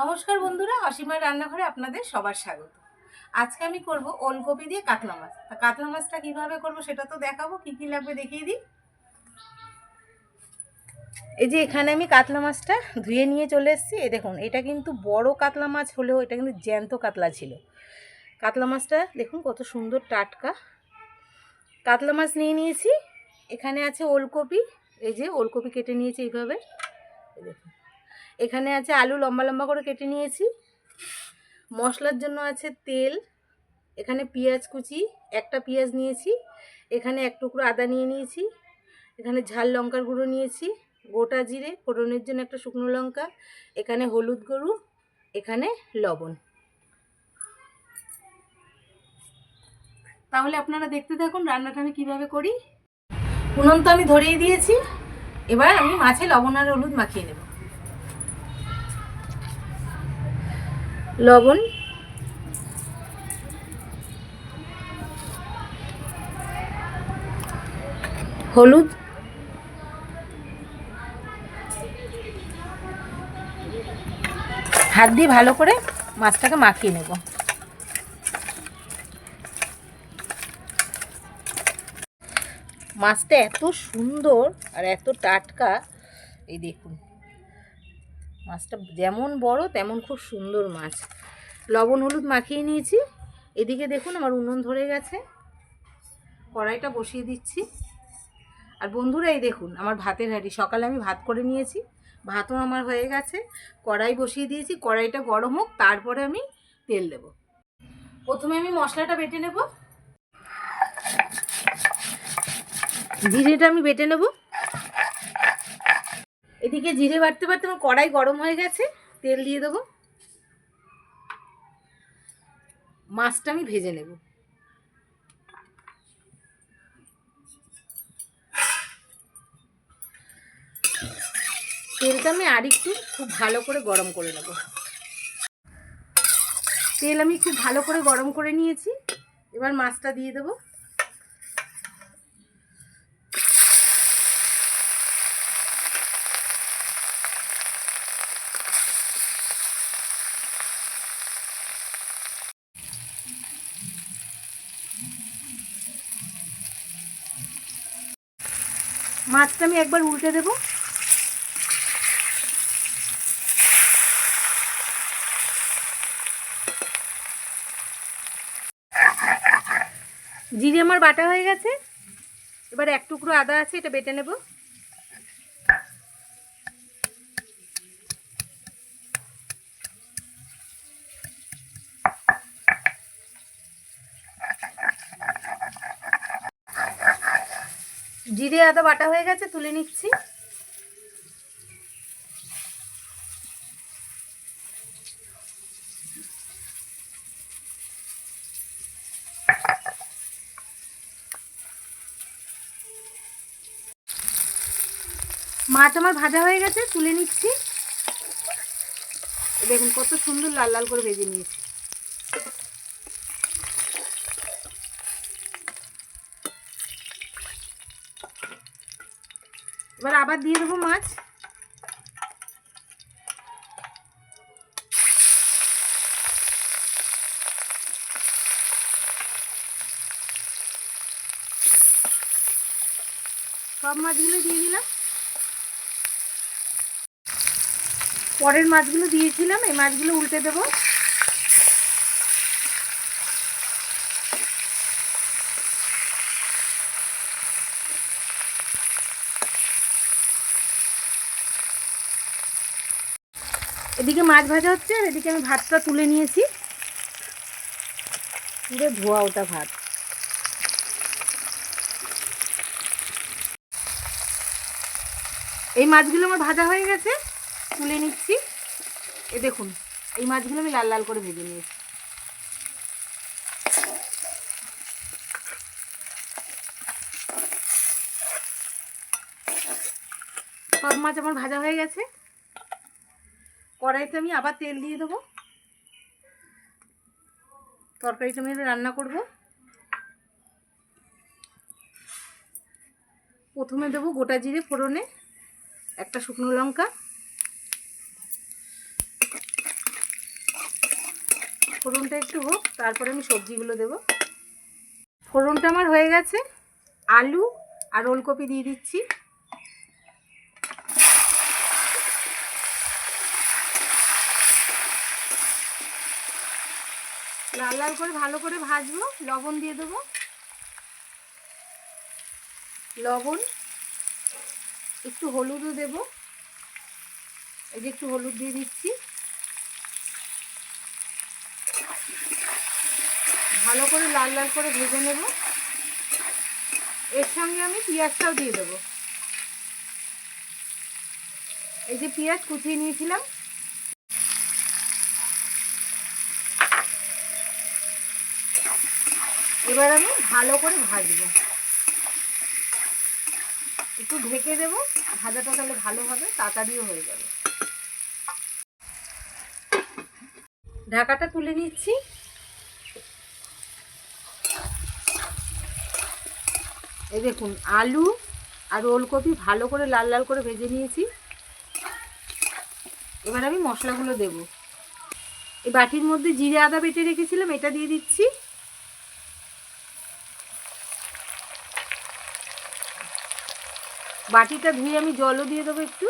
নমস্কার বন্ধুরা, অসীমার রান্নাঘরে আপনাদের সবার স্বাগত। আজকে আমি করব ওলকপি দিয়ে কাতলা মাছ। তা কাতলা মাছটা কীভাবে করব সেটা তো দেখাবো, কি কি লাগবে দেখিয়ে দিই। এই যে এখানে আমি কাতলা মাছটা ধুয়ে নিয়ে চলে এসেছি। এই দেখুন, এটা কিন্তু বড় কাতলা মাছ হলেও এটা কিন্তু জ্যান্ত কাতলা ছিল। কাতলা মাছটা দেখুন কত সুন্দর টাটকা। কাতলা মাছ নিয়ে নিয়েছি। এখানে আছে ওলকপি। এই যে ওলকপি কেটে নিয়েছি এইভাবে। দেখুন। এখানে আছে আলু লম্বা লম্বা করে কেটে নিয়েছি। মশলার জন্য আছে তেল, এখানে পেঁয়াজ কুচি, একটা পেঁয়াজ নিয়েছি, এখানে এক টুকরো আদা নিয়ে নিয়েছি, এখানে ঝাল লঙ্কার গুঁড়ো নিয়েছি, গোটা জিরে, ফোড়নের জন্য একটা শুকনো লঙ্কা, এখানে হলুদ গরু এখানে লবণ। তাহলে আপনারা দেখতে থাকুন রান্নাটা আমি কীভাবে করি। উনুন তো আমি ধরিয়ে দিয়েছি, এবার আমি মাছে লবণ আর হলুদ মাখিয়ে নেব। লবণ। হলুদ। হাত দিয়ে ভালো করে মাছটাকে মাখিয়ে নেব। মাছটা এত সুন্দর আর এত টাটকা, এই দেখুন। মাছটা যেমন বড়, তেমন খুব সুন্দর মাছ। লবণ, হলুদ মাখিয়ে নিয়েছি। এদিকে দেখুন আমার উনুন ধরে গেছে। কড়াইটা বসিয়ে দিচ্ছি। আর বন্ধুরা, এই দেখুন আমার ভাতের হাঁড়ি। সকালে আমি ভাত করে নিয়েছি। ভাতও আমার হয়ে গেছে। কড়াই বসিয়ে দিয়েছি। কড়াইটা গরম হোক, তারপরে আমি তেল দেব। প্রথমে আমি মশলাটা বেটে নেব। জিরেটা আমি বেটে নেব। এদিকে জিরে বাড়তে বাটতে আমার কড়াই গরম হয়ে গেছে, তেল দিয়ে দেবো। মাছটা আমি ভেজে নেব। তেলটা আমি আরেকটু খুব ভালো করে গরম করে নেব। তেল আমি খুব ভালো করে গরম করে নিয়েছি। এবার মাছটা দিয়ে দেবো। মাছটা আমি একবার উল্টে দেব। জিরে আমার বাটা হয়ে গেছে। এবার এক টুকরো আদা আছে, এটা বেটে নেব। জিরে আদা বাটা হয়ে গেছে, তুলে নিচ্ছি। মাছ আমার ভাজা হয়ে গেছে, তুলে নিচ্ছি। দেখুন কত সুন্দর লাল লাল করে ভেজে নিয়েছি। এবার আবার দিয়ে দেবো মাছ। সব মাছগুলো দিয়ে দিলাম। পরের মাছগুলো দিয়েছিলাম, এই মাছগুলো উল্টে দেবো। এদিকে মাছ ভাজা হচ্ছে, আর এদিকে আমি ভাতটা তুলে নিয়েছি। পুরো ধোয়া ওটা ভাত। এই মাছগুলো আমার ভাজা হয়ে গেছে, তুলে নিচ্ছি। এ দেখুন, এই মাছগুলো আমি লাল লাল করে ভেজে নিয়েছি। সব মাছ আমার ভাজা হয়ে গেছে। কড়াইতে আমি আবার তেল দিয়ে দেবো। তরকারিটা আমি রান্না করব। প্রথমে দেবো গোটা জিরে ফোড়নে, একটা শুকনো লঙ্কা। ফোড়নটা একটু হোক, তারপরে আমি সবজিগুলো দেব। ফোড়নটা আমার হয়ে গেছে। আলু আর ওলকপি দিয়ে দিচ্ছি। লাল লাল করে ভালো করে ভাজবো, লবণ দিয়ে দেবো। লবণ, একটু হলুদও দেব। এই যে একটু হলুদ দিয়ে দিচ্ছি। ভালো করে লাল লাল করে ভেজে নেব। এর সঙ্গে আমি পেঁয়াজটাও দিয়ে দেবো। এই যে পেঁয়াজ কুচিয়ে নিয়েছিলাম এবার আমি ভালো করে ভাজবো। একটু ঢেকে দেবো, ভাজাটা তাহলে ভালো হবে, তাড়াতাড়িও হয়ে যাবে। ঢাকাটা তুলে নিচ্ছি। এই দেখুন, আলু আর ওলকপি ভালো করে লাল লাল করে ভেজে নিয়েছি। এবার আমি মশলাগুলো দেব। এই বাটির মধ্যে জিরে আদা বেটে রেখেছিলাম, এটা দিয়ে দিচ্ছি। বাটিটা ধুয়ে আমি জলও দিয়ে দেবো একটু।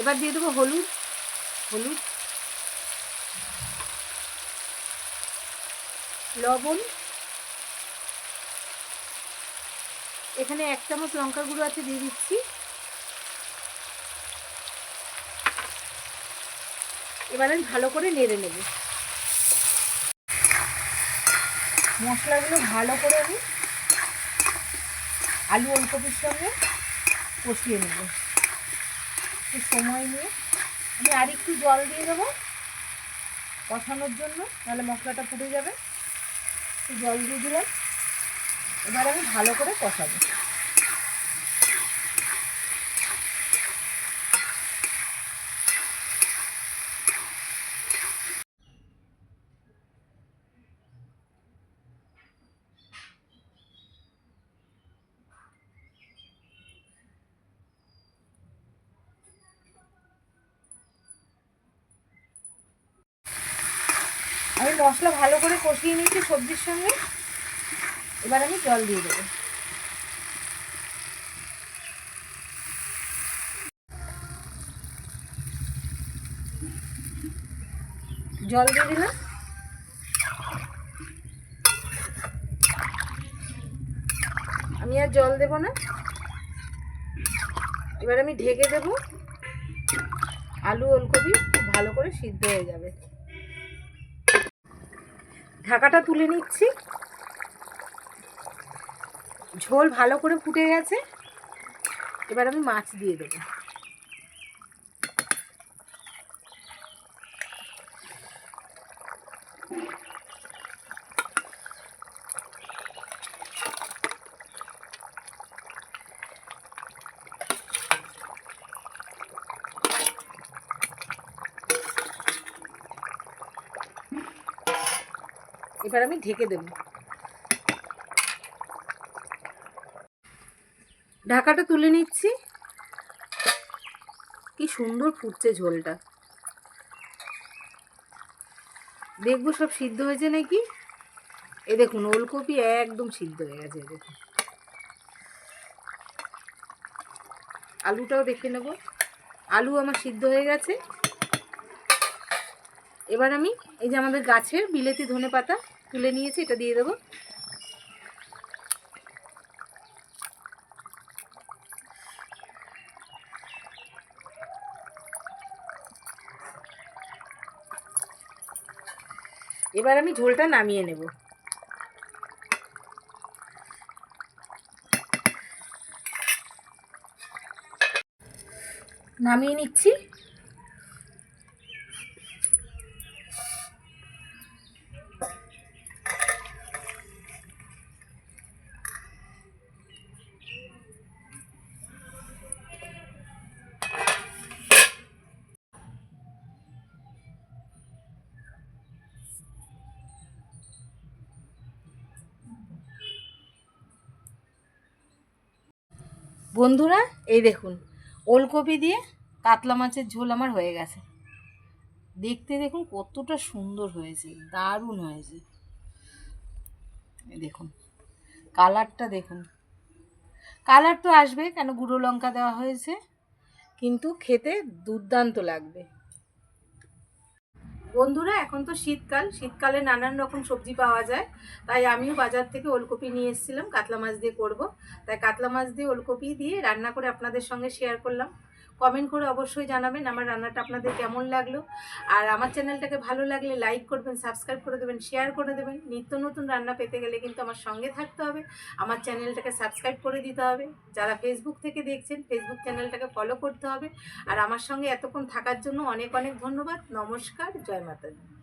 এবার দিয়ে দেবো হলুদ হলুদ, লবণ। এখানে এক চামচ লঙ্কা গুঁড়ো আছে, দিয়ে দিচ্ছি। এবার আমি ভালো করে নেড়ে নেব। মশলাগুলো ভালো করে আমি আলু ওলকপির সঙ্গে কষিয়ে নেব। একটু সময় নিয়ে আমি আর একটু জল দিয়ে দেবো কষানোর জন্য তাহলে মশলাটা ফুটে যাবে। একটু জল দিয়ে দিলাম। এবার আমি ভালো করে কষাবো। আমি মশলা ভালো করে কষিয়ে নিয়েছি সবজির সঙ্গে। এবার আমি জল দিয়ে দেবো। জল দিয়ে দিলাম। আমি আর জল দেব না। এবার আমি ঢেকে দেব। আলু ওলকপি ভালো করে সিদ্ধ হয়ে যাবে। ঢাকাটা তুলে নিচ্ছি। ঝোল ভালো করে ফুটে গেছে। এবার আমি মাছ দিয়ে দেবো। এবার আমি ঢেকে দেব। ঢাকাটা তুলে নিচ্ছি। কি সুন্দর ফুটছে ঝোলটা। দেখব সব সিদ্ধ হয়েছে নাকি? এ দেখুন, ওলকপি একদম সিদ্ধ হয়ে গেছে দেখুন। আলুটাও দেখে নেব। আলু আমার সিদ্ধ হয়ে গেছে। এবার আমি এই যে আমাদের গাছের বিলেতি ধনে পাতা তুলে নিয়েছি এটা দিয়ে দেবো। এবার আমি ঝোলটা নামিয়ে নেব। নামিয়ে নিচ্ছি। বন্ধুরা, এই দেখুন, ওলকপি দিয়ে কাতলা মাছের ঝোল আমার হয়ে গেছে। দেখতে দেখুন কতটা সুন্দর হয়েছে, দারুণ হয়েছে। দেখুন, কালারটা দেখুন। কালার তো আসবে, কেন গুঁড়ো লঙ্কা দেওয়া হয়েছে, কিন্তু খেতে দুর্দান্ত লাগবে। বন্ধুরা, এখন তো শীতকাল। শীতকালে নানান রকম সবজি পাওয়া যায়। তাই আমিও বাজার থেকে ওলকপি নিয়ে এসেছিলাম, কাতলা মাছ দিয়ে করব। তাই কাতলা মাছ দিয়ে ওলকপি দিয়ে রান্না করে আপনাদের সঙ্গে শেয়ার করলাম। কমেন্ট করে অবশ্যই জানাবেন আমার রান্নাটা আপনাদের কেমন লাগল। আর আমার চ্যানেলটাকে ভালো লাগলে লাইক করবেন সাবস্ক্রাইব করে দেবেন শেয়ার করে দেবেন। নিত্য নতুন রান্না পেতে গেলে কিন্তু আমার সঙ্গে থাকতে হবে। আমার চ্যানেলটাকে সাবস্ক্রাইব করে দিতে হবে। যারা ফেসবুক থেকে দেখছেন ফেসবুক চ্যানেলটাকে ফলো করতে হবে। আর আমার সঙ্গে এতক্ষণ থাকার জন্য অনেক অনেক ধন্যবাদ। নমস্কার, জয় মাতাদি